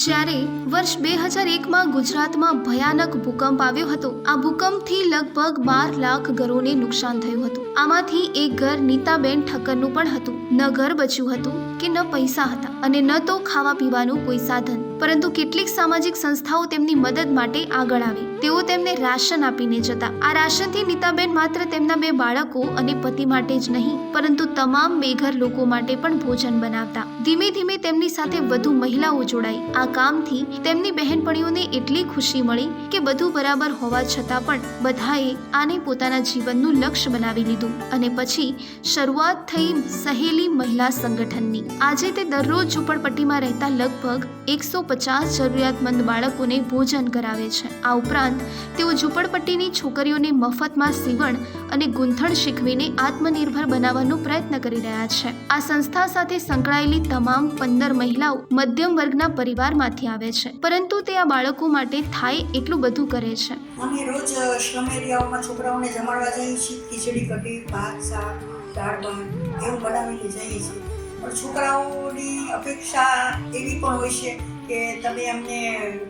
જ્યારે વર્ષ બે હજાર એકમાં ગુજરાતમાં ભયાનક ભૂકંપ આવ્યો હતો, આ ભૂકંપથી લગભગ બાર લાખ ઘરોને નુકસાન થયું હતું. આમાંથી એક ઘર નીતાબેન ઠક્કરનું પણ હતું. ન ઘર બચ્યું હતું કે ન પૈસા હતા અને ન તો ખાવા પીવાનું કોઈ સાધન. પરંતુ કેટલીક સામાજિક સંસ્થાઓ તેમની મદદ માટે આગળ આવી. તેઓ તેમને રાશન આપીને જતા. આ રાશનથી નીતાબેન માત્ર તેમના બે બાળકો અને પતિ માટે જ નહીં, પરંતુ તમામ બેઘર લોકો માટે પણ ભોજન બનાવતા. ધીમે ધીમે તેમની સાથે વધુ મહિલાઓ જોડાઈ. આ કામથી તેમની બહેનપણીઓને એટલી ખુશી મળી કે બધું બરાબર હોવા છતાં પણ બધાએ આને પોતાના જીવનનું લક્ષ્ય બનાવી લીધું અને પછી શરૂઆત થઈ સહેલી મહિલા સંગઠનની. આજે તે દરરોજ ઝૂંપડપટ્ટીમાં રહેતા લગભગ એકસો પચાસ જરૂરિયાતમંદ બાળકોને ભોજન કરાવે છે. આ ઉપરાંત, તેઓ ઝૂંપડપટ્ટીની છોકરીઓને મફતમાં સીવણ અને ગૂંથણ શીખવીને આત્મનિર્ભર બનાવવાનો પ્રયત્ન કરી રહ્યા છે. આ સંસ્થા સાથે સંકળાયેલી તમામ પંદર મહિલાઓ મધ્યમ વર્ગના પરિવારમાંથી આવે છે. પરંતુ તે આ બાળકો માટે થાય એટલું બધું કરે છે. અમે રોજ શ્રમ એરિયાઓમાં છોકરાઓને જમાડવા જઈએ છીએ. ખીચડી, કઢી, ભાત, શાક, દાળ, ભાત એવું બનાવીને જઈએ છીએ. પણ છોકરાઓની અપેક્ષા એવી પણ હોય છે કે તમે અમને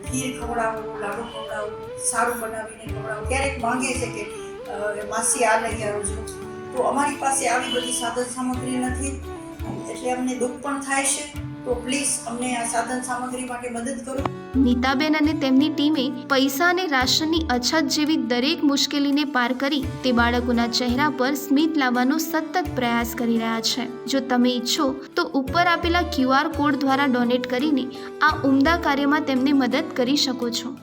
ખીર ખવડાવો, લાડુ ખવડાવો, સારું બનાવીને ખવડાવો. ક્યારેક માંગે છે કે માસી આ લઈ આવજો તો અમારી પાસે આવી બધી સાધન સામગ્રી નથી. એટલે અમને દુઃખ પણ થાય છે. તો પ્લીઝ અમને આ સાધન સામગ્રી માટે મદદ કરો. નીતાબેન અને તેમની ટીમે પૈસા અને રાશનની અછત જેવી દરેક મુશ્કેલીને પાર કરી તે બાળકોના ચહેરા પર સ્મિત લાવવાનો સતત પ્રયાસ કરી રહ્યા છે. જો તમે ઈચ્છો તો ઉપર આપેલા ક્યુઆર કોડ દ્વારા ડોનેટ કરીને આ ઉમદા કાર્યમાં તેમને મદદ કરી શકો છો.